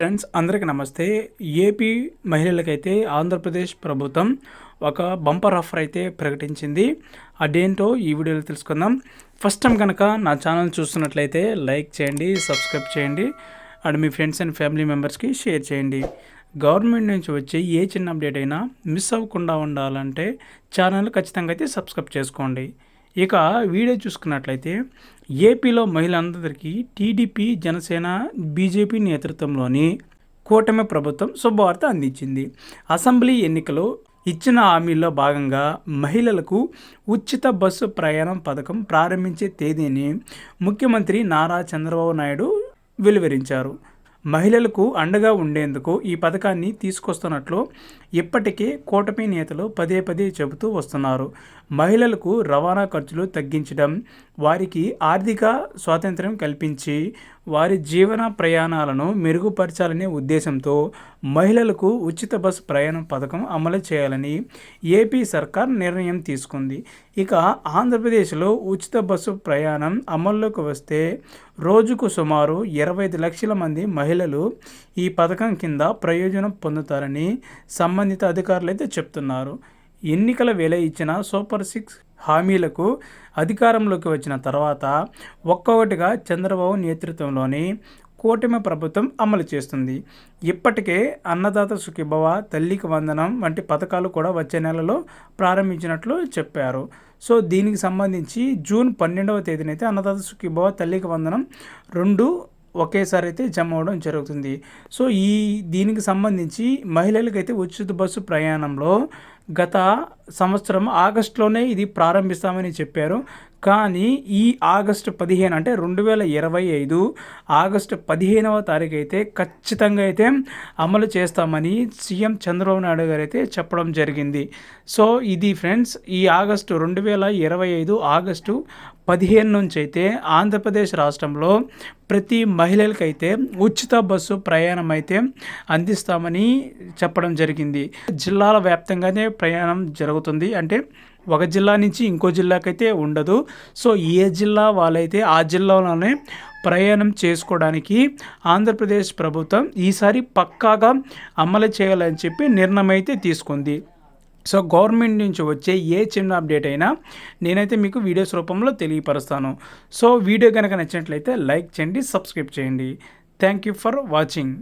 Friends అందరికీ నమస్తే. AP మహిళలకైతే Andhra Pradesh ప్రభుత్వం ఒక బంపర్ ఆఫర్ అయితే ప్రకటించింది. అదేంటో ఈ వీడియోలో తెలుసుకుందాం. ఫస్ట్ టైం కనుక నా ఛానల్ చూస్తున్నట్లయితే లైక్ చేయండి సబ్స్క్రైబ్ చేయండి అండ్ మీ ఫ్రెండ్స్ అండ్ ఫ్యామిలీ మెంబర్స్కి షేర్ చేయండి. గవర్నమెంట్ నుంచి వచ్చే ఏ చిన్న అప్డేట్ అయినా మిస్ అవ్వకుండా ఉండాలంటే ఛానల్ ఖచ్చితంగా అయితే సబ్స్క్రైబ్ చేసుకోండి. ఇక వీడియో చూసుకున్నట్లయితే ఏపీలో మహిళలందరికీ టీడీపీ జనసేన బీజేపీ నేతృత్వంలోని కూటమి ప్రభుత్వం శుభవార్త అందించింది. అసెంబ్లీ ఎన్నికలు ఇచ్చిన హామీల్లో భాగంగా మహిళలకు ఉచిత బస్సు ప్రయాణం పథకం ప్రారంభించే తేదీని ముఖ్యమంత్రి నారా చంద్రబాబు నాయుడు వెలువరించారు. మహిళలకు అండగా ఉండేందుకు ఈ పథకాన్ని తీసుకొస్తున్నట్లు ఇప్పటికే కూటమి నేతలు పదే పదే చెబుతూ వస్తున్నారు. మహిళలకు రవాణా ఖర్చులు తగ్గించడం వారికి ఆర్థిక స్వాతంత్రం కల్పించి వారి జీవన ప్రయాణాలను మెరుగుపరచాలనే ఉద్దేశంతో మహిళలకు ఉచిత బస్సు ప్రయాణం పథకం అమలు చేయాలని ఏపీ సర్కార్ నిర్ణయం తీసుకుంది. ఇక ఆంధ్రప్రదేశ్లో ఉచిత బస్సు ప్రయాణం అమల్లోకి వస్తే రోజుకు సుమారు ఇరవై ఐదు లక్షల మంది మహిళలు ఈ పథకం కింద ప్రయోజనం పొందుతారని సంబంధిత అధికారులు అయితే చెప్తున్నారు. ఎన్నికల వేళ ఇచ్చిన సూపర్ సిక్స్ హామీలకు అధికారంలోకి వచ్చిన తర్వాత ఒక్కొక్కటిగా చంద్రబాబు నేతృత్వంలోని కూటమి ప్రభుత్వం అమలు చేస్తుంది. ఇప్పటికే అన్నదాత సుఖిభవ తల్లికి వందనం వంటి పథకాలు కూడా వచ్చే నెలలో ప్రారంభించినట్లు చెప్పారు. సో దీనికి సంబంధించి జూన్ పన్నెండవ తేదీనైతే అన్నదాత సుఖిభవ తల్లికి వందనం రెండు ఒకేసారి అయితే జమ అవడం జరుగుతుంది. సో ఈ దీనికి సంబంధించి మహిళలకైతే ఉచిత బస్సు ప్రయాణంలో గత సంవత్సరం ఆగస్టులోనే ఇది ప్రారంభిస్తామని చెప్పారు. కానీ ఈ ఆగస్టు పదిహేను అంటే రెండు వేల ఇరవై ఐదు ఆగస్టు పదిహేనవ తారీఖు అయితే ఖచ్చితంగా అయితే అమలు చేస్తామని సీఎం చంద్రబాబు నాయుడు గారు అయితే చెప్పడం జరిగింది. సో ఇది ఫ్రెండ్స్ ఈ ఆగస్టు రెండు వేల ఇరవై ఐదు ఆగస్టు పదిహేను నుంచి అయితే ఆంధ్రప్రదేశ్ రాష్ట్రంలో ప్రతి మహిళలకైతే ఉచిత బస్సు ప్రయాణం అయితే అందిస్తామని చెప్పడం జరిగింది. జిల్లాల వ్యాప్తంగానే ప్రయాణం జరుగుతుంది. అంటే ఒక జిల్లా నుంచి ఇంకో జిల్లాకైతే ఉండదు. సో ఏ జిల్లా వాళ్ళైతే ఆ జిల్లాలోనే ప్రయాణం చేసుకోవడానికి ఆంధ్రప్రదేశ్ ప్రభుత్వం ఈసారి పక్కాగా అమలు చేయాలని చెప్పి నిర్ణయం అయితే తీసుకుంది. సో గవర్నమెంట్ నుంచి వచ్చే ఏ చిన్న అప్డేట్ అయినా నేనైతే మీకు వీడియోస్ రూపంలో తెలియపరుస్తాను. సో వీడియో కనుక నచ్చినట్లయితే లైక్ చేయండి సబ్స్క్రైబ్ చేయండి. Thank you for watching.